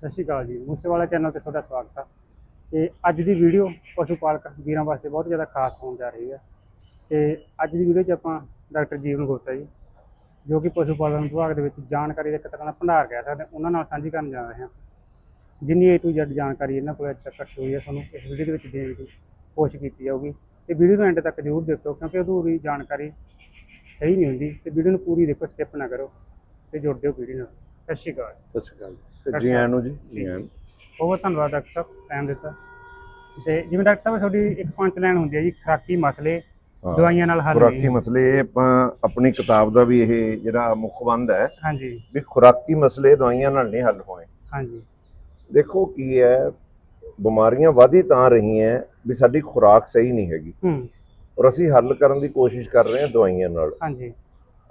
ਸਤਿ ਸ਼੍ਰੀ ਅਕਾਲ ਜੀ। ਮੂਸੇਵਾਲਾ ਚੈਨਲ ਤੇ ਤੁਹਾਡਾ ਸਵਾਗਤ ਹੈ ਤੇ ਅੱਜ ਦੀ ਵੀਡੀਓ ਪਸ਼ੂ ਪਾਲਕ ਵੀਰਾਂ ਵਾਸਤੇ ਬਹੁਤ ਜ਼ਿਆਦਾ ਖਾਸ ਹੋਣ ਜਾ ਰਹੀ ਹੈ ਤੇ ਅੱਜ ਦੀ ਵੀਡੀਓ 'ਚ ਆਪਾਂ ਡਾਕਟਰ ਜੀਵਨ ਗੁਪਤਾ ਜੀ, ਜੋ ਕਿ ਪਸ਼ੂ ਪਾਲਣ ਵਿਭਾਗ ਦੇ ਵਿੱਚ ਜਾਣਕਾਰੀ ਦਾ ਇੱਕ ਤਰ੍ਹਾਂ ਦਾ ਭੰਡਾਰ ਕਹਿ ਸਕਦੇ, ਉਹਨਾਂ ਨਾਲ ਸਾਂਝੀ ਕਰਨ ਜਾ ਰਹੇ ਹਾਂ ਜਿੰਨੀ ਏ ਟੂ ਜ਼ੈਡ ਜਾਣਕਾਰੀ ਇਹਨਾਂ ਕੋਲ ਅੱਜ ਤੱਕ ਇਕੱਠੀ ਹੋਈ ਹੈ ਤੁਹਾਨੂੰ ਇਸ ਵੀਡੀਓ ਦੇ ਵਿੱਚ ਦੇਣ ਦੀ ਕੋਸ਼ਿਸ਼ ਕੀਤੀ ਜਾਊਗੀ। ਤੇ ਵੀਡੀਓ ਨੂੰ ਐਂਡ ਤੱਕ ਜ਼ਰੂਰ ਦੇਖੋ, ਕਿਉਂਕਿ ਅਧੂਰੀ ਜਾਣਕਾਰੀ ਸਹੀ ਨਹੀਂ ਹੁੰਦੀ। ਤੇ ਵੀਡੀਓ ਨੂੰ ਪੂਰੀ ਦੇਖੋ ਸਕਿਪ ਨਾ ਕਰੋ, ਤੇ ਜੁੜ ਦਿਓ ਵੀਡੀਓ ਨਾਲ। ਸਤਿ ਸ਼੍ਰੀ ਅਕਾਲ। ਸਤਿ ਸ਼੍ਰੀ ਅਕਾਲ ਜੀ। ਆਇਆਂ ਨੂੰ ਜੀ ਜੀ। ਆਇਆਂ। ਬਹੁਤ ਬਹੁਤ ਧੰਨਵਾਦ ਡਾਕਟਰ ਸਾਹਿਬ ਟਾਈਮ ਦਿੱਤਾ। ਤੇ ਜਿਵੇਂ ਡਾਕਟਰ ਸਾਹਿਬ ਤੁਹਾਡੀ ਇੱਕ ਪੰਚ ਲਾਈਨ ਹੁੰਦੀ ਹੈ ਜੀ ਖਰਾਕੀ ਮਸਲੇ। ਦਵਾਈਆਂ ਨਾਲ ਹੱਲ ਖੁਰਾਕੀ ਮਸਲੇ ਆਪਾਂ ਆਪਣੀ ਕਿਤਾਬ ਦਾ ਵੀ ਇਹ ਜਿਹੜਾ ਮੁੱਖ ਬੰਦ ਹੈ ਹਾਂਜੀ। ਵੀ ਖੁਰਾਕੀ ਮਸਲੇ ਦਵਾਈਆਂ ਨਾਲ ਨਹੀਂ ਹੱਲ ਹੋਣੇ ਹਾਂਜੀ। ਦੇਖੋ ਕੀ ਹੈ ਬਿਮਾਰੀਆਂ ਵਧੀ ਤਾਂ ਰਹੀਆਂ ਵੀ ਸਾਡੀ ਖੁਰਾਕ ਸਹੀ ਨਹੀਂ ਹੈਗੀ। ਹੂੰ। ਔਰ ਅਸੀਂ ਹੱਲ ਕਰਨ ਦੀ ਕੋਸ਼ਿਸ਼ ਕਰ ਰਹੇ ਹਾਂ ਦਵਾਈਆਂ ਨਾਲ। ਹਾਂਜੀ।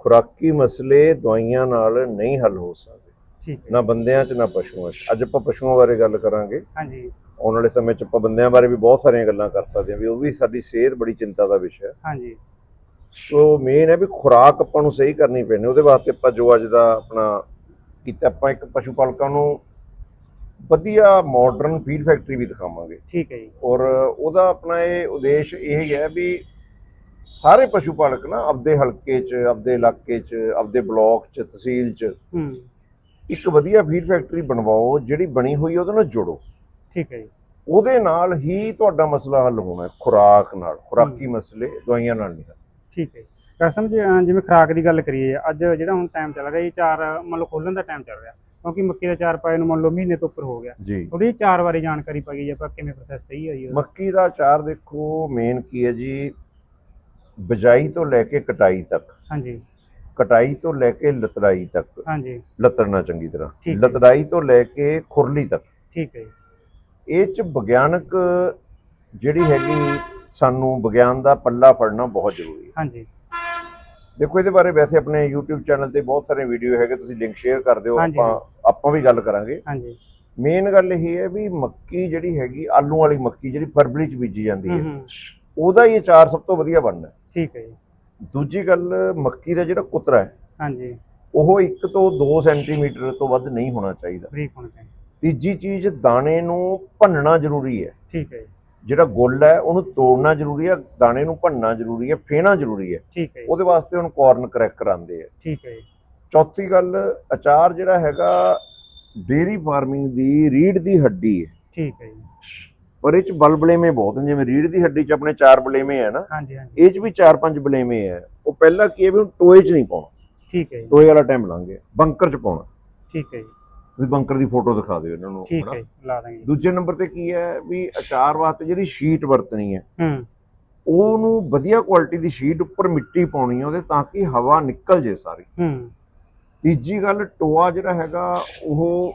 ਖੁਰਾਕੀ ਮਸਲੇ ਦਵਾਈਆਂ ਨਾਲ ਨਹੀਂ ਹੱਲ ਹੋ ਸਕਦੇ। ਠੀਕ ਨਾ ਬੰਦਿਆਂ 'ਚ ਨਾ ਪਸ਼ੂਆਂ 'ਚ। ਅੱਜ ਆਪਾਂ ਪਸ਼ੂਆਂ ਬਾਰੇ ਗੱਲ ਕਰਾਂਗੇ। ਹਾਂਜੀ। ਆਉਣ ਵਾਲੇ ਸਮੇਂ 'ਚ ਆਪਾਂ ਬੰਦਿਆਂ ਬਾਰੇ ਵੀ ਬਹੁਤ ਸਾਰੀਆਂ ਗੱਲਾਂ ਕਰ ਸਕਦੇ ਹਾਂ ਵੀ ਉਹ ਵੀ ਸਾਡੀ ਸਿਹਤ ਬੜੀ ਚਿੰਤਾ ਦਾ ਵਿਸ਼ਾ ਹੈ। ਹਾਂਜੀ। ਸੋ ਮੇਨ ਹੈ ਵੀ ਖੁਰਾਕ ਆਪਾਂ ਨੂੰ ਸਹੀ ਕਰਨੀ ਪੈਣੀ ਉਹਦੇ ਵਾਸਤੇ ਆਪਾਂ ਜੋ ਅੱਜ ਦਾ ਆਪਣਾ ਕੀਤਾ ਆਪਾਂ ਇੱਕ ਪਸ਼ੂ ਪਾਲਕਾਂ ਨੂੰ ਵਧੀਆ ਮਾਡਰਨ ਫੀਡ ਫੈਕਟਰੀ ਵੀ ਦਿਖਾਵਾਂਗੇ। ਠੀਕ ਹੈ ਜੀ। ਔਰ ਉਹਦਾ ਆਪਣਾ ਇਹ ਉਦੇਸ਼ ਇਹ ਹੀ ਹੈ ਵੀ ਸਾਰੇ ਪਸ਼ੂ ਪਾਲਕ ਨਾ ਆਪਦੇ ਹਲਕੇ 'ਚ ਆਪਦੇ ਇਲਾਕੇ 'ਚ ਆਪਦੇ ਬਲਾਕ 'ਚ ਤਹਿਸੀਲ 'ਚ ਇੱਕ ਵਧੀਆ ਫੀਡ ਫੈਕਟਰੀ ਬਣਵਾਓ ਜਿਹੜੀ ਬਣੀ ਹੋਈ ਉਹਦੇ ਨਾਲ ਜੁੜੋ। ਠੀਕ ਹੈ ਜੀ। ਉਹਦੇ ਨਾਲ ਹੀ ਤੁਹਾਡਾ ਮਸਲਾ ਹੱਲ ਹੋਣਾ ਹੈ ਖੁਰਾਕ ਨਾਲ ਖੁਰਾਕੀ ਮਸਲੇ ਦਵਾਈਆਂ ਨਾਲ ਨਹੀਂ ਠੀਕ ਹੈ ਜੀ। ਜੀ, ਅਹ ਜਿਵੇਂ ਖਰਾਕ ਦੀ ਗੱਲ ਕਰੀਏ ਅੱਜ ਜਿਹੜਾ ਹੁਣ ਟਾਈਮ ਚੱਲ ਰਿਹਾ ਇਹ ਚਾਰ ਮੰਨ ਲਓ ਖੋਲਣ ਦਾ ਟਾਈਮ ਚੱਲ ਰਿਹਾ ਕਿਉਂਕਿ ਮੱਕੀ ਦਾ ਚਾਰ ਪਾਏ ਨੂੰ ਮੰਨ ਲਓ ਮਹੀਨੇ ਤੋਂ ਉੱਪਰ ਹੋ ਗਿਆ। ਜੀ। ਥੋੜੀ ਚਾਰ ਵਾਰੀ ਜਾਣਕਾਰੀ ਪਾ ਗਈ ਆਪਾਂ ਕਿਵੇਂ ਪ੍ਰੋਸੈਸ ਸਹੀ ਹੈ ਜੀ ਉਹਦਾ? ਮੱਕੀ ਦਾ ਅਚਾਰ ਦੇਖੋ ਮੇਨ ਕੀ ਹੈ ਜੀ ਬਜਾਈ ਤੋਂ ਲੈ ਕੇ ਕਟਾਈ ਤੱਕ। ਹਾਂਜੀ। ਕਟਾਈ ਤੋਂ ਲੈ ਕੇ ਲਤੜਾਈ ਤੱਕ। ਹਾਂਜੀ। ਲਤੜਨਾ ਚੰਗੀ ਤਰ੍ਹਾਂ। ਹੈ। ਲਤੜਾਈ ਤੋਂ ਲੈ ਕੇ ਖੁਰਲੀ ਤੱਕ। ਠੀਕ ਹੈ ਇਹ ਚ ਵਿਗਿਆਨਕ ਜਿਹੜੀ ਹੈਗੀ ਸਾਨੂੰ ਵਿਗਿਆਨ ਦਾ ਪੱਲਾ ਫੜਨਾ ਬਹੁਤ ਜ਼ਰੂਰੀ ਹੈ। ਹਾਂਜੀ। ਦੇਖੋ ਇਹਦੇ ਬਾਰੇ ਵੈਸੇ ਆਪਣੇ YouTube ਚੈਨਲ ਤੇ ਬਹੁਤ ਸਾਰੇ ਵੀਡੀਓ ਹੈਗੇ ਤੁਸੀਂ ਲਿੰਕ ਸ਼ੇਅਰ ਕਰ ਦਿਓ ਹਾਂਜੀ। ਆਪਾਂ ਆਪਾਂ ਵੀ ਗੱਲ ਕਰਾਂਗੇ। ਹਾਂਜੀ। ਮੇਨ ਗੱਲ ਇਹ ਹੈ ਵੀ ਮੱਕੀ ਜਿਹੜੀ ਹੈਗੀ ਆਲੂ ਵਾਲੀ ਮੱਕੀ ਜਿਹੜੀ ਫਰਵਰੀ ਚ ਬੀਜੀ ਜਾਂਦੀ ਹੂੰ ਹੈ ਹੂੰ। ਉਹਦਾ ਹੀ ਅਚਾਰ ਸਭ ਤੋਂ ਵਧੀਆ ਬਣਨਾ ਹੈ। ਠੀਕ ਹੈ ਜੀ। ਦੂਜੀ ਗੱਲ ਮੱਕੀ ਦਾ ਜਿਹੜਾ ਕੁਤਰਾ ਹੈ ਹਾਂਜੀ। ਉਹ 1 ਤੋਂ 2 ਸੈਂਟੀਮੀਟਰ ਤੋਂ ਵੱਧ ਨਹੀਂ ਹੋਣਾ ਚਾਹੀਦਾ। ਬਰੀਕ ਹੋਣਾ ਚਾਹੀਦਾ। ਤੀਜੀ ਚੀਜ਼ ਦਾਣੇ ਨੂੰ ਭੰਨਣਾ ਜ਼ਰੂਰੀ ਹੈ। ਠੀਕ ਹੈ ਜੀ। ਜਿਹੜਾ ਗੁੱਲ ਹੈ ਉਹਨੂੰ ਤੋੜਨਾ ਜ਼ਰੂਰੀ ਹੈ ਦਾਣੇ ਨੂੰ ਭੰਨਣਾ ਜ਼ਰੂਰੀ ਹੈ ਫੇਣਾ ਜ਼ਰੂਰੀ ਹੈ। ਠੀਕ ਹੈ ਉਹਦੇ ਵਾਸਤੇ ਹੁਣ ਕਾਰਨ ਕਰੈਕਰ ਆਉਂਦੇ ਆ। ਠੀਕ ਹੈ ਜੀ। ਚੌਥੀ ਗੱਲ ਅਚਾਰ ਜਿਹੜਾ ਹੈਗਾ ਡੇਰੀ ਫਾਰਮਿੰਗ ਦੀ ਰੀੜ ਦੀ ਹੱਡੀ ਹੈ। ਠੀਕ ਹੈ ਜੀ। ਪਰ ਇਹ ਚ ਬਲਬਲੇਵੇਂ ਬਹੁਤ ਨੇ ਜਿਵੇਂ ਰੀੜ ਦੀ ਹੱਡੀ ਚ ਆਪਣੇ ਚਾਰ ਬਲੇਵੇਂ ਆ ਨਾ ਹਾਂਜੀ ਹਾਂਜੀ। ਇਹ ਚ ਵੀ ਚਾਰ ਪੰਜ ਬਲੇਵੇਂ ਆ। ਉਹ ਪਹਿਲਾਂ ਕੀ ਹੈ ਵੀ ਹੁਣ ਟੋਏ ਚ ਨਹੀਂ ਪਾਉਣਾ। ਠੀਕ ਹੈ ਜੀ। ਟੋਏ ਵਾਲਾ ਟਾਈਮ ਲੰਘ ਗਿਆ ਬੰਕਰ ਚ ਪਾਉਣਾ। ਠੀਕ ਹੈ ਜੀ। ਤੁਸੀਂ ਬੰਕਰ ਦੀ ਫੋਟੋ ਦਿਖਾ ਦਿਓ ਇਹਨਾਂ ਨੂੰ ਠੀਕ। ਹੈ ਲਾ ਦਾਂਗੇ। ਦੂਜੇ ਨੰਬਰ ਤੇ ਕੀ ਹੈ ਵੀ ਅਚਾਰ ਵਾਸਤੇ ਜਿਹੜੀ ਸ਼ੀਟ ਵਰਤਣੀ ਹੈ ਹੂੰ। ਉਹਨੂੰ ਵਧੀਆ ਕੁਆਲਿਟੀ ਦੀ ਸ਼ੀਟ ਉੱਪਰ ਮਿੱਟੀ ਪਾਉਣੀ ਹੈ ਉਹਦੇ ਤਾਂ ਕਿ ਹਵਾ ਨਿਕਲ ਜੇ ਸਾਰੀ। ਹੂੰ। ਤੀਜੀ ਗੱਲ ਟੋਆ ਜਿਹੜਾ ਹੈਗਾ ਉਹ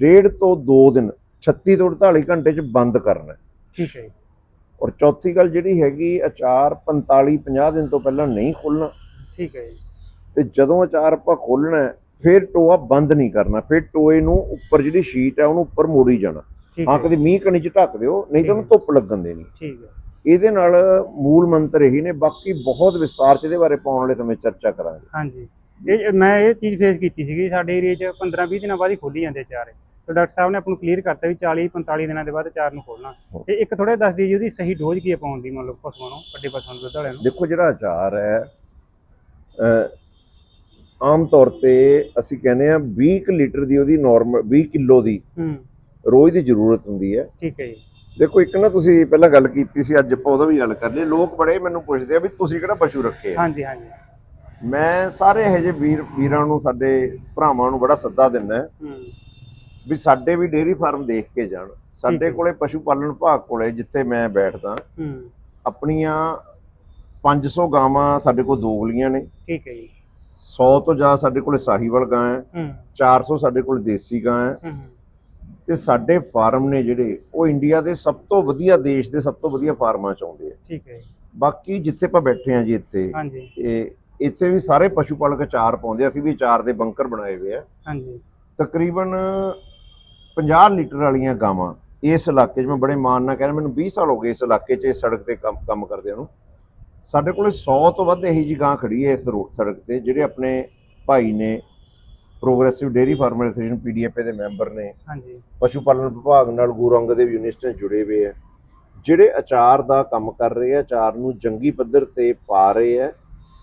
ਡੇਢ ਤੋਂ 2 ਦਿਨ 36 ਤੋਂ 48 ਘੰਟੇ ਚ ਬੰਦ ਕਰਨਾ। ਠੀਕ ਹੈ ਔਰ ਚੌਥੀ ਗੱਲ ਜਿਹੜੀ ਹੈਗੀ ਅਚਾਰ 45 50 ਦਿਨ ਤੋਂ ਪਹਿਲਾਂ ਨਹੀਂ ਖੋਲਣਾ। ਠੀਕ ਹੈ ਜੀ। ਤੇ ਜਦੋਂ ਅਚਾਰ ਆਪਾਂ ਖੋਲਣਾ ਫਿਰ ਟੋਆ ਬੰਦ ਨਹੀਂ ਕਰਨਾ। ਫਿਰ ਟੋਏ ਨੂੰ ਉੱਪਰ ਜਿਹੜੀ ਸ਼ੀਟ ਹੈ ਉਹਨੂੰ ਉੱਪਰ ਮੋੜੀ ਜਾਣਾ। ਹੈ ਕਦੇ ਮੀਂਹ ਕਣੀ ਚ ਢੱਕ ਦਿਓ ਨਹੀਂ ਤਾਂ ਉਹਨੂੰ ਧੁੱਪ ਲੱਗਣ ਦੇਣੀ। ਠੀਕ ਹੈ। ਇਹਦੇ ਨਾਲ ਮੂਲ ਮੰਤਰ ਇਹੀ ਨੇ ਬਾਕੀ ਬਹੁਤ ਵਿਸਤਾਰ ਚ ਇਹਦੇ ਬਾਰੇ ਪਾਉਣ ਵਾਲੇ ਸਮੇਂ ਚਰਚਾ ਕਰਾਂਗੇ। ਹਾਂਜੀ। ਇਹ ਮੈਂ ਇਹ ਚੀਜ਼ ਫੇਸ ਕੀਤੀ ਸੀਗੀ ਸਾਡੇ ਏਰੀਆ 'ਚ 15 20 ਦਿਨਾਂ ਬਾਅਦ ਹੀ ਖੋਲੀ ਜਾਂਦੇ ਚਾਰੇ ਤੇ ਡਾਕਟਰ ਸਾਹਿਬ ਨੇ ਆਪਾਂ ਨੂੰ ਕਲੀਅਰ ਕਰਤਾ ਵੀ 40 45 ਦਿਨਾਂ ਦੇ ਬਾਅਦ ਚਾਰ ਨੂੰ ਖੋਲਣਾ ਤੇ ਇੱਕ ਥੋੜਾ ਦੱਸ ਦਿਓ ਜੀ ਉਹਦੀ ਸਹੀ ਡੋਜ਼ ਕੀ ਪਾਉਣ ਦੀ ਮੰਨ ਲਓ ਪਸ਼ੂਆਂ ਨੂੰ ਵੱਡੇ ਪਸ਼ੂਆਂ ਨੂੰ ਦੁੱਧ ਵਾਲਿਆਂ ਨੂੰ? ਦੇਖੋ ਜਿਹੜਾ ਅਚਾਰ ਹੈ ਆਮ ਤੌਰ ਤੇ ਅਸੀਂ ਕਹਿੰਦੇ ਆ 20 ਕੁ ਲੀਟਰ ਦੀ ਉਹਦੀ ਨਾਰਮਲ 20 ਕਿਲੋ ਦੀ ਹੂੰ। ਰੋਜ਼ ਦੀ ਜ਼ਰੂਰਤ ਹੁੰਦੀ ਹੈ। ਠੀਕ ਹੈ ਜੀ। ਦੇਖੋ ਇੱਕ ਨਾ ਤੁਸੀਂ ਪਹਿਲਾਂ ਗੱਲ ਕੀਤੀ ਸੀ ਅੱਜ ਆਪਾਂ ਉਹਦਾ ਵੀ ਗੱਲ ਕਰ ਲਈ ਲੋਕ ਬੜੇ ਮੈਨੂੰ ਪੁੱਛਦੇ ਆ ਵੀ ਤੁਸੀਂ ਕਿਹੜਾ ਪਸ਼ੂ ਰੱਖੇ ਆ? ਹਾਂਜੀ ਹਾਂਜੀ। ਮੈਂ ਸਾਰੇ ਇਹੋ ਜਿਹੇ ਵੀਰ ਵੀਰਾਂ ਨੂੰ ਸਾਡੇ ਭਰਾਵਾਂ ਨੂੰ ਬੜਾ ਸੱਦਾ ਦਿੰਦਾ। ਹੂੰ। ਵੀ ਸਾਡੇ ਵੀ ਡੇਅਰੀ ਫਾਰਮ ਦੇਖ ਕੇ ਜਾਣ। ਸਾਡੇ। ਕੋਲੇ ਪਸ਼ੂ ਪਾਲਣ ਵਿਭਾਗ ਕੋਲੇ ਜਿੱਥੇ ਮੈਂ ਬੈਠਦਾ ਆਪਣੀਆਂ 500 ਗਾਵਾਂ ਸਾਡੇ ਕੋਲ ਦੋਗਲੀਆਂ ਨੇ। ਠੀਕ ਹੈ ਜੀ। 100 ਤੋਂ ਜ਼ਿਆਦਾ ਸਾਡੇ ਕੋਲੇ ਸਾਹੀਵਾਲ ਗਾਂ ਹੈ ਹੂੰ। 400 ਸਾਡੇ ਕੋਲ ਦੇਸੀ ਗਾਂ ਹੈ। ਤੇ ਸਾਡੇ ਫਾਰਮ ਨੇ ਜਿਹੜੇ ਉਹ ਇੰਡੀਆ ਦੇ ਸਭ ਤੋਂ ਵਧੀਆ ਦੇਸ਼ ਦੇ ਸਭ ਤੋਂ ਵਧੀਆ ਫਾਰਮਾਂ ਚ ਆਉਂਦੇ ਆ। ਠੀਕ ਹੈ ਜੀ। ਬਾਕੀ ਜਿੱਥੇ ਆਪਾਂ ਬੈਠੇ ਆ ਜੀ ਇੱਥੇ ਹਾਂਜੀ। ਇਹ ਇੱਥੇ ਵੀ ਸਾਰੇ ਪਸ਼ੂ ਪਾਲਕ ਅਚਾਰ ਪਾਉਂਦੇ ਆ। ਅਸੀਂ ਵੀ ਅਚਾਰ ਦੇ ਬੰਕਰ ਬਣਾਏ ਹੋਏ ਆ। ਹਾਂਜੀ। ਤਕਰੀਬਨ 50 ਲੀਟਰ ਵਾਲੀਆਂ ਗਾਵਾਂ ਇਸ ਇਲਾਕੇ 'ਚ ਮੈਂ ਬੜੇ ਮਾਣ ਨਾਲ ਕਹਿੰਦਾ ਮੈਨੂੰ 20 ਸਾਲ ਹੋ ਗਏ ਇਸ ਇਲਾਕੇ 'ਚ ਇਸ ਸੜਕ ਤੇ ਕੰਮ ਕੰਮ ਕਰਦਿਆਂ ਨੂੰ। ਸਾਡੇ ਕੋਲੇ 100 ਤੋਂ ਵੱਧ ਇਹੀ ਜੀ ਗਾਂ ਖੜੀ ਹੈ ਇਸ ਰੋਡ ਸੜਕ ਤੇ ਜਿਹੜੇ ਆਪਣੇ ਭਾਈ ਨੇ progressive dairy farmer association PDF ਦੇ ਮੈਂਬਰ ਨੇ। ਹਾਂਜੀ। ਪਸ਼ੂ ਪਾਲਣ ਵਿਭਾਗ ਨਾਲ ਗੁਰੂ ਅੰਗਦ ਯੂਨੀਵਰਸਿਟੀ ਨਾਲ ਜੁੜੇ ਹੋਏ ਆ। ਜਿਹੜੇ ਅਚਾਰ ਦਾ ਕੰਮ ਕਰ ਰਹੇ ਆ ਅਚਾਰ ਨੂੰ ਜੰਗੀ ਪੱਧਰ ਤੇ ਪਾ ਰਹੇ ਆ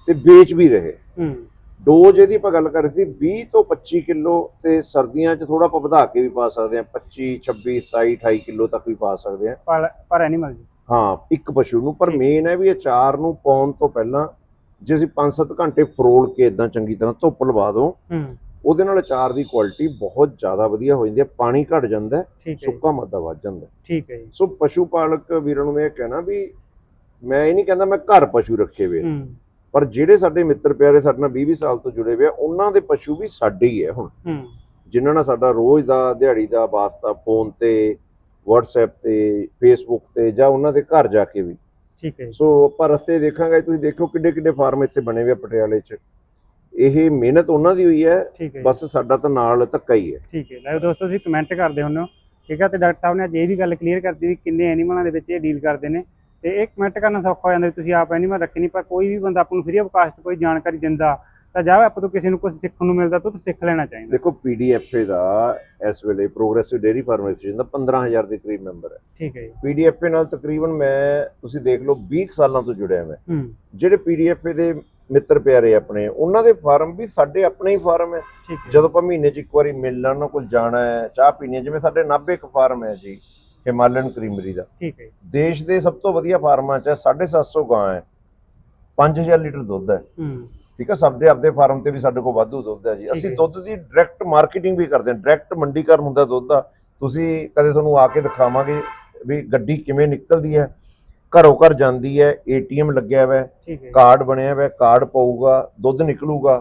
ਤੇ ਵੇਚ ਵੀ ਰਹੇ ਹੂੰ। ਡੋਜ਼ ਇਹਦੀ ਆਪਾਂ ਗੱਲ ਕਰ ਰਹੇ ਸੀ 20 ਤੋਂ 25 ਕਿਲੋ ਤੇ ਸਰਦੀਆਂ 'ਚ ਥੋੜਾ ਆਪਾਂ ਵਧਾ ਕੇ ਵੀ ਪਾ ਸਕਦੇ ਆ 25 26 27 28 ਕਿਲੋ ਤੱਕ ਵੀ ਪਾ ਸਕਦੇ ਆ ਪਰ ਪਰ ਐਨੀਮਲ ਜੀ। ਹਾਂ ਇੱਕ ਪਸ਼ੂ ਨੂੰ ਪਰ ਮੇਨ ਹੈ ਵੀ ਅਚਾਰ ਨੂੰ ਪਾਉਣ ਤੋਂ ਪਹਿਲਾਂ ਜੇ ਅਸੀਂ 5-7 ਘੰਟੇ ਫਰੋਲ ਕੇ ਇਦਾਂ ਚੰਗੀ ਤਰ੍ਹਾਂ ਧੁੱਪ ਲਵਾ ਹੂੰ। ਉਹਦੇ ਨਾਲ ਅਚਾਰ ਦੀ ਕੁਆਲਿਟੀ ਬਹੁਤ ਜ਼ਿਆਦਾ ਵਧੀਆ ਹੋ ਜਾਂਦੀ ਹੈ ਪਾਣੀ ਘਟ ਜਾਂਦਾ ਸੁੱਕਾ ਮਾਦਾ ਵੱਧ ਜਾਂਦਾ ਹੈ। ਠੀਕ ਹੈ ਜੀ। ਸੋ ਪਸ਼ੂ ਪਾਲਕ ਵੀਰਾਂ ਨੂੰ ਮੈਂ ਇਹ ਕਹਿਣਾ ਵੀ ਮੈਂ ਇਹ ਨਹੀਂ ਕਹਿੰਦਾ ਮੈਂ ਘਰ ਪਸ਼ੂ ਰੱਖੇ ਹੂੰ। ਪਰ ਜਿਹੜੇ ਸਾਡੇ ਮਿੱਤਰ ਪਿਆਰੇ ਸਾਡੇ ਨਾਲ 20-20 ਸਾਲ ਤੋਂ ਜੁੜੇ ਹੋਏ ਆ ਉਹਨਾਂ ਦੇ ਪਸ਼ੂ ਵੀ ਸਾਡੇ ਹੀ ਹੈ ਹੁਣ। ਹੂੰ। ਜਿਨ੍ਹਾਂ ਨਾਲ ਸਾਡਾ ਰੋਜ਼ ਦਾ ਦਿਹਾੜੀ ਦਾ ਵਾਸਤਾ ਫੋਨ ਤੇ WhatsApp ਤੇ Facebook ਤੇ ਜਾਂ ਉਹਨਾਂ ਦੇ ਘਰ ਜਾ ਕੇ ਵੀ। ਠੀਕ ਹੈ ਸੋ ਆਪਾਂ ਰਸਤੇ ਦੇਖਾਂਗੇ ਤੁਸੀਂ ਦੇਖੋ ਕਿੱਡੇ ਕਿੱਡੇ ਫਾਰਮ ਇੱਥੇ ਬਣੇ ਹੋਏ ਆ ਪਟਿਆਲੇ 'ਚ। ਇਹ ਮਿਹਨਤ ਉਹਨਾਂ ਦੀ ਹੋਈ ਹੈ ਬਸ ਸਾਡਾ ਤਾਂ ਨਾਲ ਧੱਕਾ ਹੀ ਹੈ। ਠੀਕ ਹੈ। ਲੈ ਦੋਸਤੋ ਤੁਸੀਂ ਕਮੈਂਟ ਕਰਦੇ ਹੁੰਦੇ ਹੋ। ਠੀਕ ਹੈ ਤੇ ਡਾਕਟਰ ਸਾਹਿਬ ਨੇ ਅੱਜ ਇਹ ਵੀ ਗੱਲ ਕਲੀਅਰ ਕਰਤੀ ਵੀ ਕਿੰਨੇ ਐਨੀਮਲਾਂ ਦੇ ਵਿੱਚ ਇਹ ਡੀਲ ਕਰਦੇ ਨੇ। ਤੇ ਇਹ ਕਮੈਂਟ ਕਰਨਾ ਸੌਖਾ ਹੋ ਜਾਂਦਾ ਵੀ ਤੁਸੀਂ ਆਪ ਐਨੀਮਲ ਰੱਖੇ ਨਹੀਂ ਪਰ ਕੋਈ ਵੀ ਬੰਦਾ ਆਪਾਂ ਨੂੰ ਫ੍ਰੀ ਆਫ ਕਾਸਟ ਕੋਈ ਜਾਣਕਾਰੀ ਦਿੰਦਾ ਤਾਂ ਜਾ ਆਪਾਂ ਤੋਂ ਕਿਸੇ ਨੂੰ ਕੁਝ ਸਿੱਖਣ ਨੂੰ ਮਿਲਦਾ ਤਾਂ ਸਿੱਖ ਲੈਣਾ ਚਾਹੀਦਾ। ਦੇਖੋ ਪੀਡੀਐਫਏ ਦਾ ਇਸ ਵੇਲੇ ਪ੍ਰੋਗਰੈਸਿਵ ਡੇਅਰੀ ਫਾਰਮ ਐਸੋਸੀਏਸ਼ਨ ਦਾ 15000 ਦੇ ਕਰੀਬ ਮੈਂਬਰ ਹੈ। ਠੀਕ ਹੈ ਜੀ। ਪੀਡੀਐਫਏ ਨਾਲ ਤਕਰੀਬਨ ਮੈਂ ਤੁਸੀਂ ਦੇਖ ਲਓ 20 ਕੁ ਸਾਲਾਂ ਤੋਂ ਜੁੜਿਆ ਮੈਂ। ਹੂੰ। ਜਿਹੜੇ ਪੀਡੀਐਫਏ ਦੇ ਮਿੱਤਰ ਪਿਆਰੇ ਆਪਣੇ ਉਹਨਾਂ ਦੇ ਫਾਰਮ ਵੀ ਸਾਡੇ ਆਪਣੇ ਹੀ ਫਾਰਮ ਹੈ। ਠੀਕ ਹੈ। ਜਦੋਂ ਆਪਾਂ ਮਹੀਨੇ 'ਚ ਇੱਕ ਵਾਰੀ ਮਿਲਣ ਉਹਨਾਂ ਕੋਲ ਜਾਣਾ ਹੈ ਚਾਹ ਪੀਣੀ ਹੈ ਜਿਵੇਂ ਸਾਡੇ ਨਾਭੇ ਇੱਕ ਫਾਰਮ ਹੈ ਜੀ ਹਿਮਾਲਯਨ ਕਰੀਮਰੀ ਦਾ। ਠੀਕ ਹੈ ਦੇਸ਼ ਦੇ ਸਭ ਤੋਂ ਵਧੀਆ ਫਾਰਮਾਂ 'ਚ ਹੈ 750 ਗਾਂ ਹੈ। 5000 ਲੀਟਰ ਦੁੱਧ ਹੈ। ਠੀਕ ਹੈ ਸਾਡੇ ਆਪਦੇ ਫਾਰਮ ਤੇ ਵੀ ਸਾਡੇ ਕੋਲ ਵਾਧੂ ਦੁੱਧ ਹੈ ਜੀ। ਅਸੀਂ। ਦੁੱਧ ਦੀ ਡਾਇਰੈਕਟ ਮਾਰਕੀਟਿੰਗ ਵੀ ਕਰਦੇ ਹਾਂ। ਡਾਇਰੈਕਟ ਮੰਡੀਕਰਨ ਹੁੰਦਾ ਦੁੱਧ ਦਾ। ਤੁਸੀਂ ਕਦੇ ਤੁਹਾਨੂੰ ਆ ਕੇ ਦਿਖਾਵਾਂਗੇ ਵੀ ਗੱਡੀ ਕਿਵੇਂ ਨਿਕਲਦੀ ਹੈ। ਘਰੋਂ ਘਰ ਜਾਂਦੀ ਹੈ। ਏਟੀਐਮ ਲੱਗਿਆ ਹੋਇਆ ਕਾਰਡ ਬਣਿਆ ਹੋਇਆ ਹੈ। ਕਾਰਡ ਪਊਗਾ। ਦੁੱਧ ਨਿਕਲੂਗਾ।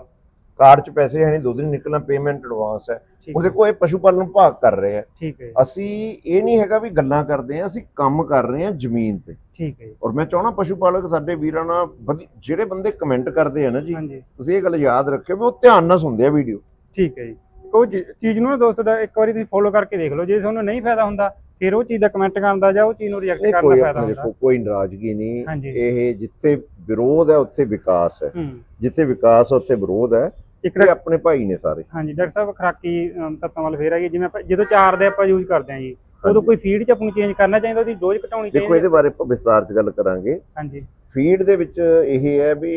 ਕਾਰਡ 'ਚ ਪੈਸੇ ਹੈ ਨਹੀਂ। ਦੁੱਧ ਨਹੀਂ ਨਿਕਲਣਾ। ਪੇਮੈਂਟ ਐਡਵਾਂਸ ਹੈ। ਠੀਕ ਹੁਣ ਹੈ। ਦੇਖੋ ਇਹ ਪਸ਼ੂ ਪਾਲਣ ਵਿਭਾਗ ਕਰ ਰਹੇ ਆ ਠੀਕ ਹੈ ਅਸੀਂ ਇਹ ਨਹੀਂ ਹੈਗਾ ਵੀ ਗੱਲਾਂ ਕਰਦੇ ਆ ਅਸੀਂ ਕੰਮ ਕਰ ਰਹੇ ਆ ਜ਼ਮੀਨ ਤੇ। ਠੀਕ ਹੈ ਔਰ ਮੈਂ ਚਾਹਣਾ ਪਸ਼ੂ ਪਾਲਕ ਸਾਡੇ ਵੀਰਾਂ ਨਾਲ ਜਿਹੜੇ ਬੰਦੇ ਕਮੈਂਟ ਕਰਦੇ ਆ ਨਾ ਜੀ ਤੁਸੀਂ ਇਹ ਗੱਲ ਯਾਦ ਰੱਖਿਓ ਵੀ ਉਹ ਧਿਆਨ ਨਾਲ ਸੁਣਦੇ ਆ ਵੀਡੀਓ ਠੀਕ ਹੈ ਜੀ। ਕੋਈ ਚੀਜ਼ ਨੂੰ ਨਾ ਦੋਸਤੋ ਦਾ ਇੱਕ ਵਾਰੀ ਤੁਸੀਂ ਫੋਲੋ ਕਰਕੇ ਦੇਖ ਲਓ। ਜੇ ਤੁਹਾਨੂੰ ਨਹੀਂ ਫਾਇਦਾ ਹੁੰਦਾ ਫਿਰ ਉਹ ਚੀਜ਼ ਦਾ ਕਮੈਂਟ ਕਰਨ ਦਾ ਜਾਂ ਉਹ ਚੀਜ਼ ਨੂੰ ਰਿਜੈਕਟ ਨਹੀਂ ਕਰਨ ਦਾ ਫਾਇਦਾ ਹੁੰਦਾ। ਦੇਖੋ ਕੋਈ ਨਾਰਾਜ਼ਗੀ ਨਹੀਂ। ਇਹ ਜਿੱਥੇ ਵਿਰੋਧ ਹੈ ਉੱਥੇ ਵਿਕਾਸ ਹੈ। ਹੂੰ। ਜਿੱਥੇ ਵਿਕਾਸ ਹੈ ਉੱਥੇ ਵਿਰੋਧ ਹੈ। ਇੱਕ ਇਹ ਆਪਣੇ ਭਾਈ ਨੇ ਸਾਰੇ। ਹਾਂਜੀ ਡਾਕਟਰ ਸਾਹਿਬ ਖਰਾਕੀ ਤੱਤਾਂ ਵੱਲ ਫੇਰ ਆਈਏ ਜਿਵੇਂ ਆਪਾਂ ਜਦੋਂ ਚਾਰ ਦੇ ਆਪਾਂ ਯੂਜ਼ ਕਰਦੇ ਹਾਂ ਜੀ ਉਦੋਂ। ਕੋਈ ਫੀਡ ਚ ਆਪਾਂ ਨੂੰ ਚੇਂਜ ਕਰਨਾ ਚਾਹੀਦਾ ਉਹਦੀ ਡੋਜ਼ ਘਟਾਉਣੀ ਦੇਖੋ ਚਾਹੀਦੀ ਇਹਦੇ ਬਾਰੇ ਆਪਾਂ ਵਿਸਤਾਰ 'ਚ ਗੱਲ ਕਰਾਂਗੇ। ਹਾਂਜੀ। ਫੀਡ ਦੇ ਵਿੱਚ ਇਹ ਹੈ ਵੀ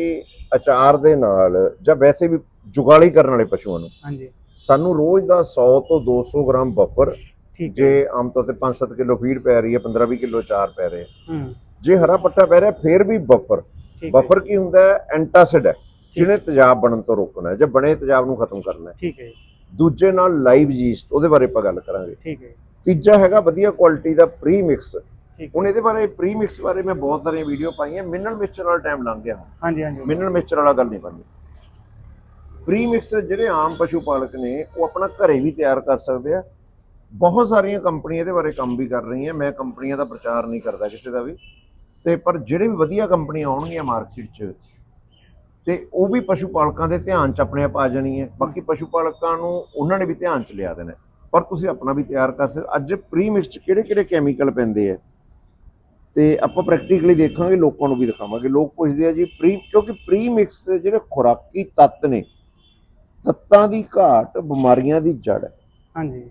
ਅਚਾਰ ਦੇ ਨਾਲ ਜਾਂ ਵੈਸੇ ਵੀ ਜੁਗਾਲੀ ਕਰਨ ਵਾਲੇ ਪਸ਼ੂਆਂ ਨੂੰ। ਹਾਂਜੀ। ਸਾਨੂੰ ਰੋਜ਼ ਦਾ 100 ਤੋਂ 200 ਗ੍ਰਾਮ ਬਫਰ ਜੇ ਆਮ ਤੌਰ ਤੇ 5-7 ਕਿਲੋ ਫੀਡ ਪੈ ਰਹੀ ਹੈ 15-20 ਕਿਲੋ ਅਚਾਰ ਪੈ ਰਹੇ ਹੂੰ। ਜੇ ਹਰਾ ਪੱਟਾ ਪੈ ਰਿਹਾ ਫਿਰ ਵੀ ਬਫਰ ਬਫਰ ਕੀ ਹੁੰਦਾ ਹੈ? ਐਂਟਾਸਿਡ ਹੈ। ਜਿਹਨੇ ਤੇਜ਼ਾਬ ਬਣਨ ਤੋਂ ਰੋਕਣਾ ਹੈ ਜਾਂ ਬਣੇ ਤੇਜ਼ਾਬ ਨੂੰ ਖਤਮ ਕਰਨਾ ਹੈ। ਠੀਕ ਹੈ ਦੂਜੇ ਨਾਲ ਲਾਈਵ ਯੀਸਟ ਉਹਦੇ ਬਾਰੇ ਆਪਾਂ ਗੱਲ ਕਰਾਂਗੇ। ਠੀਕ ਹੈ ਤੀਜਾ ਹੈਗਾ ਵਧੀਆ ਕੁਆਲਿਟੀ ਦਾ ਪ੍ਰੀ ਮਿਕਸ ਹੁਣ ਇਹਦੇ ਬਾਰੇ ਪ੍ਰੀ ਮਿਕਸ ਬਾਰੇ ਮੈਂ ਬਹੁਤ ਸਾਰੀਆਂ ਵੀਡੀਓ ਪਾਈਆਂ ਮਿਨਰਲ ਮਿਕਸਚਰ ਨਾਲ ਟਾਈਮ ਲੰਘ ਗਿਆ ਹਾਂਜੀ ਹਾਂਜੀ। ਮਿਨਰਲ ਮਿਕਸਚਰ ਵਾਲਾ ਗੱਲ ਨਹੀਂ ਬਣਨੀ। ਪ੍ਰੀ ਮਿਕਸ ਜਿਹੜੇ ਆਮ ਪਸ਼ੂ ਪਾਲਕ ਨੇ ਉਹ ਆਪਣਾ ਘਰੇ ਵੀ ਤਿਆਰ ਕਰ ਸਕਦੇ ਆ। ਬਹੁਤ ਸਾਰੀਆਂ ਕੰਪਨੀਆਂ ਇਹਦੇ ਬਾਰੇ ਕੰਮ ਵੀ ਕਰ ਰਹੀਆਂ। ਮੈਂ ਕੰਪਨੀਆਂ ਦਾ ਪ੍ਰਚਾਰ ਨਹੀਂ ਕਰਦਾ ਕਿਸੇ ਦਾ ਵੀ। ਤੇ ਪਰ ਜਿਹੜੇ ਵੀ ਵਧੀਆ ਕੰਪਨੀਆਂ ਆਉਣਗੀਆਂ ਮਾਰਕੀਟ 'ਚ ਤੇ ਉਹ ਵੀ ਪਸ਼ੂ ਪਾਲਕਾਂ ਦੇ ਧਿਆਨ 'ਚ ਆਪਣੇ ਆਪ ਆ ਜਾਣੀ ਹੈ। ਬਾਕੀ ਪਸ਼ੂ ਪਾਲਕਾਂ ਨੂੰ ਉਹਨਾਂ ਨੇ ਵੀ ਧਿਆਨ 'ਚ ਲਿਆ ਦੇਣਾ। ਪਰ ਤੁਸੀਂ ਆਪਣਾ ਵੀ ਤਿਆਰ ਕਰ ਸਕਦੇ ਅੱਜ ਪ੍ਰੀ ਮਿਕਸ 'ਚ ਕਿਹੜੇ ਕਿਹੜੇ ਕੈਮੀਕਲ ਪੈਂਦੇ ਆ? ਤੇ ਆਪਾਂ ਪ੍ਰੈਕਟੀਕਲੀ ਦੇਖਾਂਗੇ ਲੋਕਾਂ ਨੂੰ ਵੀ ਦਿਖਾਵਾਂਗੇ। ਲੋਕ ਪੁੱਛਦੇ ਆ ਜੀ ਪ੍ਰੀ ਕਿਉਂਕਿ ਪ੍ਰੀ ਮਿਕਸ ਜਿਹੜੇ ਖੁਰਾਕੀ ਤੱਤ ਨੇ ਤੱਤਾਂ ਦੀ ਘਾਟ ਬਿਮਾਰੀਆਂ ਦੀ ਜੜ ਹੈ। ਹਾਂਜੀ।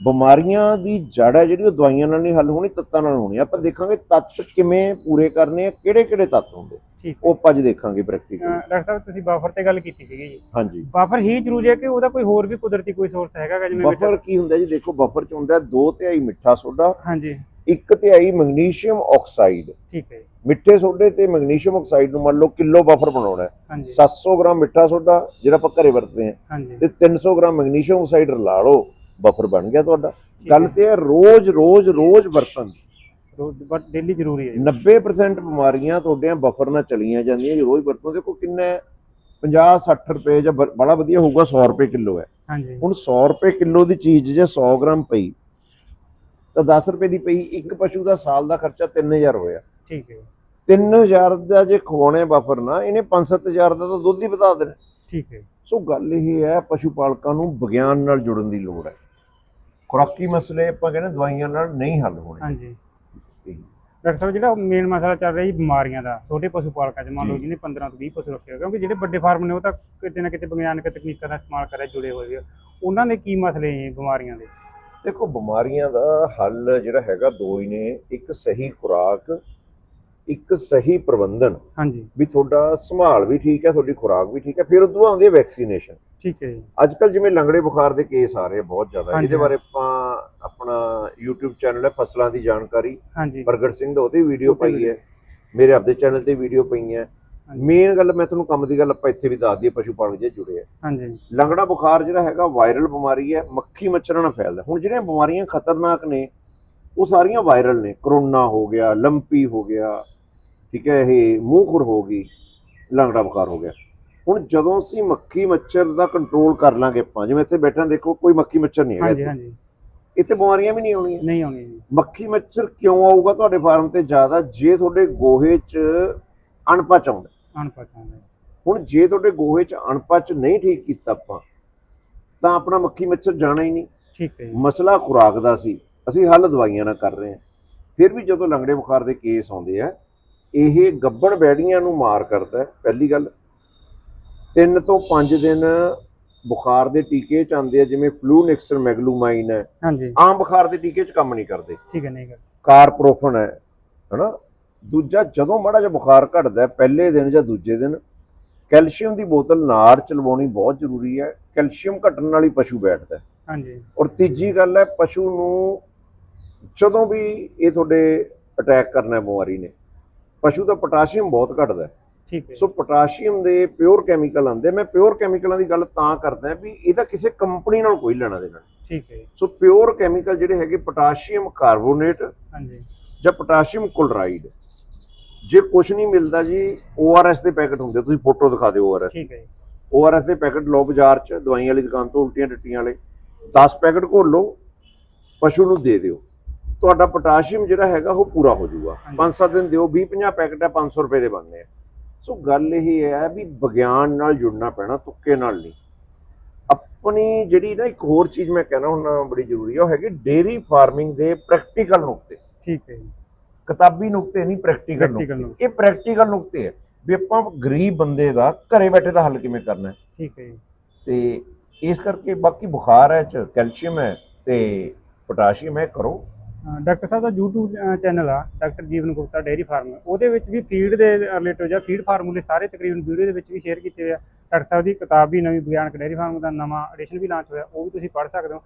ਬਿਮਾਰੀਆਂ ਦੀ ਜੜ ਹੈ ਜਿਹੜੀ ਉਹ ਦਵਾਈਆਂ ਨਾਲ ਨਹੀਂ ਹੱਲ ਹੋਣੀ ਤੱਤਾਂ ਨਾਲ ਹੋਣੀ। ਆਪਾਂ ਦੇਖਾਂਗੇ ਤੱਤ ਕਿਵੇਂ ਪੂਰੇ ਕਰਨੇ ਆ ਕਿਹੜੇ ਕਿਹੜੇ ਤੱਤ ਹੁੰਦੇ ਠੀਕ ਉਹ ਆਪਾਂ ਅੱਜ ਦੇਖਾਂਗੇ ਪ੍ਰੈਕਟੀਕਲੀ ਡਾਕਟਰ ਸਾਹਿਬ ਤੁਸੀਂ ਬਫਰ ਤੇ ਗੱਲ ਕੀਤੀ ਸੀਗੀ ਜੀ। ਹਾਂਜੀ। ਬਫਰ ਹੀ ਜ਼ਰੂਰੀ ਹੈ ਕਿ ਉਹਦਾ ਕੋਈ ਹੋਰ ਵੀ ਕੁਦਰਤੀ ਕੋਈ ਸੋਰਸ ਹੈਗਾ ਜਿਵੇਂ ਬਫਰ ਕੀ ਹੁੰਦਾ ਜੀ? ਦੇਖੋ ਬਫਰ ਚ ਹੁੰਦਾ ਦੋ ਤਿਹਾਈ ਮਿੱਠਾ ਸੋਡਾ ਹਾਂਜੀ। ਇੱਕ ਤਿਹਾਈ ਮੈਗਨੀਸ਼ੀਅਮ ਆਕਸਾਈਡ। ਠੀਕ ਹੈ ਮਿੱਠੇ ਸੋਡੇ ਤੇ ਮੈਗਨੀਸ਼ੀਅਮ ਆਕਸਾਈਡ ਨੂੰ ਮੰਨ ਲਓ ਕਿਲੋ ਬਫਰ ਬਣਾਉਣਾ ਹੈ। ਹਾਂਜੀ। 700 ਗ੍ਰਾਮ ਮਿੱਠਾ ਸੋਡਾ ਜਿਹੜਾ ਆਪਾਂ ਘਰੇ ਵਰਤਦੇ ਹਾਂ ਤੇ 300 ਗ੍ਰਾਮ ਮੈਗਨੀਸ਼ੀਅਮ ਆਕਸਾਈਡ ਰਲਾ ਲਓ। ਬਫਰ ਬਣ ਗਿਆ ਤੁਹਾਡਾ। ਗੱਲ। ਤੇ ਹੈ ਰੋਜ਼ ਰੋਜ਼ ਰੋਜ਼ ਵਰਤਣ। ਦੀ। ਬਟ ਡੇਲੀ ਜ਼ਰੂਰੀ ਹੈ ਜੀ। 90% ਬਿਮਾਰੀਆਂ ਤੁਹਾਡੇ ਬਫਰ ਨਾਲ ਚਲੀਆਂ ਜਾਂਦੀਆਂ ਜੀ ਰੋਜ਼ ਵਰਤੋਂ। ਦੇਖੋ ਕਿੰਨਾ ਹੈ 50 60 ਰੁਪਏ ਜਾਂ ਬੜਾ ਵਧੀਆ ਹੋਊਗਾ 100 ਰੁਪਏ ਕਿਲੋ ਹੈ। ਹਾਂਜੀ। ਹੁਣ 100 ਰੁਪਏ ਕਿਲੋ ਦੀ ਚੀਜ਼ ਜੇ 100 ਗ੍ਰਾਮ ਪਈ ਤਾਂ 10 ਰੁਪਏ ਦੀ ਪਈ ਇੱਕ ਪਸ਼ੂ ਦਾ ਸਾਲ ਦਾ ਖਰਚਾ 3000 ਹੋਇਆ। ਠੀਕ ਹੈ 3000 ਦਾ ਜੇ ਖਵਾਉਣੇ ਬਫਰ ਨਾ ਇਹਨੇ 5-7000 ਦਾ ਤਾਂ ਦੁੱਧ ਹੀ ਵਧਾ ਦੇਣਾ। ਠੀਕ ਹੈ ਸੋ ਗੱਲ ਇਹ ਹੈ ਪਸ਼ੂ ਪਾਲਕਾਂ ਨੂੰ ਵਿਗਿਆਨ ਨਾਲ ਜੁੜਨ ਦੀ ਲੋੜ ਹੈ। ਖੁਰਾਕੀ ਮਸਲੇ ਆਪਾਂ ਕਹਿੰਦੇ ਦਵਾਈਆਂ ਨਾਲ ਨਹੀਂ ਹੱਲ ਹੋਣੇ। ਹਾਂਜੀ। ਡਾਕਟਰ ਸਾਹਿਬ ਜਿਹੜਾ ਮੇਨ ਮਸਲਾ ਚੱਲ ਰਿਹਾ ਜੀ ਬਿਮਾਰੀਆਂ ਦਾ ਛੋਟੇ ਪਸ਼ੂ ਪਾਲਕਾਂ 'ਚ ਮੰਨ ਲਓ। ਜਿਹਨੇ 15 ਤੋਂ 20 ਪਸ਼ੂ ਰੱਖੇ ਹੋਏ ਕਿਉਂਕਿ ਜਿਹੜੇ ਵੱਡੇ ਫਾਰਮ ਨੇ ਉਹ ਤਾਂ ਕਿਤੇ ਨਾ ਕਿਤੇ ਵਿਗਿਆਨਕ ਤਕਨੀਕਾਂ ਦਾ ਇਸਤੇਮਾਲ ਕਰ ਰਹੇ ਜੁੜੇ ਹੋਏ ਆ। ਉਹਨਾਂ ਦੇ ਕੀ ਮਸਲੇ ਨੇ ਬਿਮਾਰੀਆਂ ਦੇ? ਦੇਖੋ ਬਿਮਾਰੀਆਂ ਦਾ ਹੱਲ ਜਿਹੜਾ ਹੈਗਾ ਦੋ ਹੀ ਨੇ। ਇੱਕ ਸਹੀ ਖੁਰਾਕ ਇੱਕ ਸਹੀ ਪ੍ਰਬੰਧਨ ਹਾਂਜੀ। ਵੀ ਤੁਹਾਡਾ ਸੰਭਾਲ ਵੀ ਠੀਕ ਹੈ ਤੁਹਾਡੀ ਖੁਰਾਕ ਵੀ ਠੀਕ ਹੈ ਫਿਰ ਉਦੋਂ ਆਉਂਦੀ ਹੈ ਵੈਕਸੀਨੇਸ਼ਨ ਠੀਕ ਹੈ ਜੀ। ਅੱਜ ਕੱਲ ਜਿਵੇਂ ਲੰਗੜੇ ਬੁਖਾਰ ਦੇ ਕੇਸ ਆ ਰਹੇ ਬਹੁਤ ਜ਼ਿਆਦਾ। ਇਹਦੇ ਬਾਰੇ ਆਪਾਂ ਆਪਣਾ YouTube ਚੈਨਲ ਹੈ ਫਸਲਾਂ ਦੀ ਜਾਣਕਾਰੀ। ਹਾਂਜੀ। ਪ੍ਰਗਟ ਸਿੰਘ ਦਾ ਉਹਦੀ ਵੀਡੀਓ ਪਾਈ ਹੈ। ਮੇਰੇ ਆਪਦੇ ਚੈਨਲ ਤੇ ਵੀਡੀਓ ਪਈਆਂ। ਹਾਂਜੀ। ਮੇਨ ਗੱਲ ਮੈਂ ਤੁਹਾਨੂੰ ਕੰਮ ਦੀ ਗੱਲ ਆਪਾਂ ਇੱਥੇ ਵੀ ਦੱਸ ਦਈਏ ਪਸ਼ੂ ਪਾਲਕ ਜੇ ਜੁੜੇ ਆ। ਹਾਂਜੀ। ਲੰਗੜਾ ਬੁਖਾਰ ਜਿਹੜਾ ਹੈਗਾ ਵਾਇਰਲ ਬਿਮਾਰੀ ਹੈ ਮੱਖੀ ਮੱਛਰਾਂ ਨਾਲ ਫੈਲਦਾ। ਹੁਣ ਜਿਹੜੀਆਂ ਬਿਮਾਰੀਆਂ ਖਤਰਨਾਕ ਨੇ ਉਹ ਸਾਰੀਆਂ ਵਾਇਰਲ ਨੇ। ਕਰੋਨਾ ਹੋ ਗਿਆ ਲੰਪੀ ਹੋ ਗਿਆ ਠੀਕ ਹੈ ਇਹ ਮੂੰਹ ਖੁਰ ਹੋ ਗਈ ਲੰਗੜਾ ਬੁਖਾਰ ਹੋ ਗਿਆ। ਹੁਣ ਜਦੋਂ ਅਸੀਂ ਮੱਖੀ ਮੱਛਰ ਦਾ ਕੰਟਰੋਲ ਕਰ ਲਾਂਗੇ ਆਪਾਂ ਜਿਵੇਂ ਇੱਥੇ ਬੈਠਾ ਦੇਖੋ ਕੋਈ ਮੱਖੀ ਮੱਛਰ ਨਹੀਂ ਹੈਗਾ ਹਾਂਜੀ ਇੱਥੇ। ਹਾਂਜੀ। ਇੱਥੇ ਬਿਮਾਰੀਆਂ ਵੀ ਨਹੀਂ ਆਉਣੀਆਂ। ਨਹੀਂ ਆਉਣੀ ਜੀ। ਮੱਖੀ ਮੱਛਰ ਕਿਉਂ ਆਊਗਾ ਤੁਹਾਡੇ ਫਾਰਮ ਤੇ ਜ਼ਿਆਦਾ? ਜੇ ਤੁਹਾਡੇ ਗੋਹੇ 'ਚ ਅਣਪਚ ਆਉਂਦਾ ਅਣਪਛਾਤਾ ਹੁਣ ਜੇ ਤੁਹਾਡੇ ਗੋਹੇ 'ਚ ਅਣਪਚ ਨਹੀਂ ਠੀਕ ਕੀਤਾ ਆਪਾਂ ਤਾਂ ਆਪਣਾ ਮੱਖੀ ਮੱਛਰ ਜਾਣਾ ਹੀ ਨਹੀਂ। ਠੀਕ ਹੈ ਜੀ। ਮਸਲਾ ਖੁਰਾਕ ਦਾ ਸੀ। ਅਸੀਂ ਹੱਲ ਦਵਾਈਆਂ ਨਾਲ ਕਰ ਰਹੇ ਹਾਂ। ਫਿਰ ਵੀ ਜਦੋਂ ਲੰਗੜੇ ਬੁਖਾਰ ਦੇ ਕੇਸ ਆਉਂਦੇ ਆ ਇਹ ਗੱਬਣ ਬੈੜੀਆਂ ਨੂੰ ਮਾਰ ਕਰਦਾ ਪਹਿਲੀ ਗੱਲ। 3 ਤੋਂ 5 ਦਿਨ ਬੁਖਾਰ ਦੇ ਟੀਕੇ ਚ ਆਉਂਦੇ ਆ ਜਿਵੇਂ ਫਲੂਨਿਕਸਰ ਮੈਗਲੂਮਾਈਨ ਹੈ। ਹਾਂਜੀ। ਆਮ ਬੁਖਾਰ ਦੇ ਟੀਕੇ ਚ ਕੰਮ ਨਹੀਂ ਕਰਦੇ। ਠੀਕ ਹੈ ਨਹੀਂ ਗੱਲ ਕਾਰਪ੍ਰੋਫਨ ਹੈ ਹਨਾ? ਦੂਜਾ ਜਦੋਂ ਮਾੜਾ ਜਿਹਾ ਬੁਖਾਰ ਘਟਦਾ ਪਹਿਲੇ ਦਿਨ ਜਾਂ ਦੂਜੇ ਦਿਨ ਕੈਲਸ਼ੀਅਮ ਦੀ ਬੋਤਲ ਨਾੜ ਚ ਲਵਾਉਣੀ ਬਹੁਤ ਜ਼ਰੂਰੀ ਹੈ। ਕੈਲਸ਼ੀਅਮ ਘਟਣ ਨਾਲ ਹੀ ਪਸ਼ੂ ਬੈਠਦਾ। ਹਾਂਜੀ। ਔਰ ਤੀਜੀ ਗੱਲ ਹੈ ਪਸ਼ੂ ਨੂੰ ਜਦੋਂ ਵੀ ਇਹ ਤੁਹਾਡੇ ਅਟੈਕ ਕਰਨਾ ਹੈ ਬਿਮਾਰੀ ਨੇ ਪਸ਼ੂ ਦਾ ਪੋਟਾਸ਼ੀਅਮ ਬਹੁਤ ਘਟਦਾ ਹੈ। ਠੀਕ ਹੈ। ਸੋ ਪੋਟਾਸ਼ੀਅਮ ਦੇ ਪਿਓਰ ਕੈਮੀਕਲ ਆਉਂਦੇ ਮੈਂ ਪਿਓਰ ਕੈਮੀਕਲਾਂ ਦੀ ਗੱਲ ਤਾਂ ਕਰਦਾ ਵੀ ਇਹਦਾ ਕਿਸੇ ਕੰਪਨੀ ਨਾਲ ਕੋਈ ਲੈਣਾ ਦੇਣਾ। ਠੀਕ ਹੈ। ਸੋ ਪਿਓਰ ਕੈਮੀਕਲ ਜਿਹੜੇ ਹੈਗੇ ਪੋਟਾਸ਼ੀਅਮ ਕਾਰਬੋਨੇਟ ਹਾਂਜੀ। ਜਾਂ ਪੋਟਾਸ਼ੀਅਮ ਕਲੋਰਾਈਡ ਜੇ ਕੁਝ ਨਹੀਂ ਮਿਲਦਾ ਜੀ ORS ਦੇ ਪੈਕਟ ਹੁੰਦੇ ਤੁਸੀਂ ਫੋਟੋ ਦਿਖਾ ਦਿਓ ORS ਠੀਕ ਹੈ ORS ਦੇ ਪੈਕਟ ਲਓ ਬਾਜ਼ਾਰ 'ਚ ਦਵਾਈਆਂ ਵਾਲੀ ਦੁਕਾਨ ਤੋਂ ਉਲਟੀਆਂ ਟੱਟੀਆਂ ਵਾਲੇ। 10 ਪੈਕਟ ਘੋਲ ਲਓ ਪਸ਼ੂ ਨੂੰ ਦੇ ਦਿਓ। ਤੁਹਾਡਾ ਪੋਟਾਸ਼ੀਅਮ ਜਿਹੜਾ ਹੈਗਾ ਉਹ ਪੂਰਾ ਹੋ ਜਾਊਗਾ। ਹਾਂਜੀ। 5-7 ਦਿਨ ਦਿਓ 20-50 ਪੈਕਟ ਹੈ 500 ਰੁਪਏ ਦੇ ਬਣਨੇ ਆ। ਸੋ ਗੱਲ ਇਹ ਹੈ ਵੀ ਵਿਗਿਆਨ ਨਾਲ ਜੁੜਨਾ ਪੈਣਾ ਤੁੱਕੇ ਨਾਲ ਨਹੀਂ। ਆਪਣੀ ਜਿਹੜੀ ਨਾ ਇੱਕ ਹੋਰ ਚੀਜ਼ ਮੈਂ ਕਹਿਣਾ ਹੁਣ ਬੜੀ ਜ਼ਰੂਰੀ ਹੈ ਉਹ ਹੈਗੀ ਡੇਰੀ ਫਾਰਮਿੰਗ ਦੇ ਪ੍ਰੈਕਟੀਕਲ ਨੁਕਤੇ। ਠੀਕ ਹੈ ਜੀ, ਕਿਤਾਬੀ ਨੁਕਤੇ ਨਹੀਂ ਪ੍ਰੈਕਟੀਕਲ ਨੁਕਤੇ। ਇਹ ਪ੍ਰੈਕਟੀਕਲ ਨੁਕਤੇ ਹੈ ਵੀ ਆਪਾਂ ਗਰੀਬ ਬੰਦੇ ਦਾ ਘਰੇ ਬੈਠੇ ਦਾ ਹੱਲ ਕਿਵੇਂ ਕਰਨਾ ਹੈ। ਠੀਕ ਹੈ ਜੀ, ਤੇ ਇਸ ਕਰਕੇ ਬਾਕੀ ਬੁਖਾਰ ਹੈ ਚ ਕੈਲਸ਼ੀਅਮ ਹੈ ਤੇ ਪੋਟਾਸ਼ੀਅਮ ਹੈ ਕਰੋ। ਡਾਕਟਰ ਸਾਹਿਬ ਦਾ YouTube ਚੈਨਲ ਆ, doctor Jeevan Gupta dairy farm. ਉਹਦੇ ਵਿੱਚ ਵੀ ਫੀਡ ਦੇ ਰਿਲੇਟਡ ਜਾਂ ਫੀਡ ਫਾਰਮੂਲੇ ਸਾਰੇ ਤਕਰੀਬਨ ਵੀਡੀਓ ਦੇ ਵਿੱਚ ਵੀ ਸ਼ੇਅਰ ਕੀਤੇ ਹੋਏ ਆ। ਡਾਕਟਰ ਸਾਹਿਬ ਦੀ ਕਿਤਾਬ ਵੀ ਨਵੀਂ ਵਿਗਿਆਨਕ ਡੇਅਰੀ ਫਾਰਮ ਦਾ ਨਵਾਂ ਐਡੀਸ਼ਨ ਵੀ ਲਾਂਚ ਹੋਇਆ, ਉਹ ਵੀ ਤੁਸੀਂ ਪੜ੍ਹ ਸਕਦੇ ਹੋ।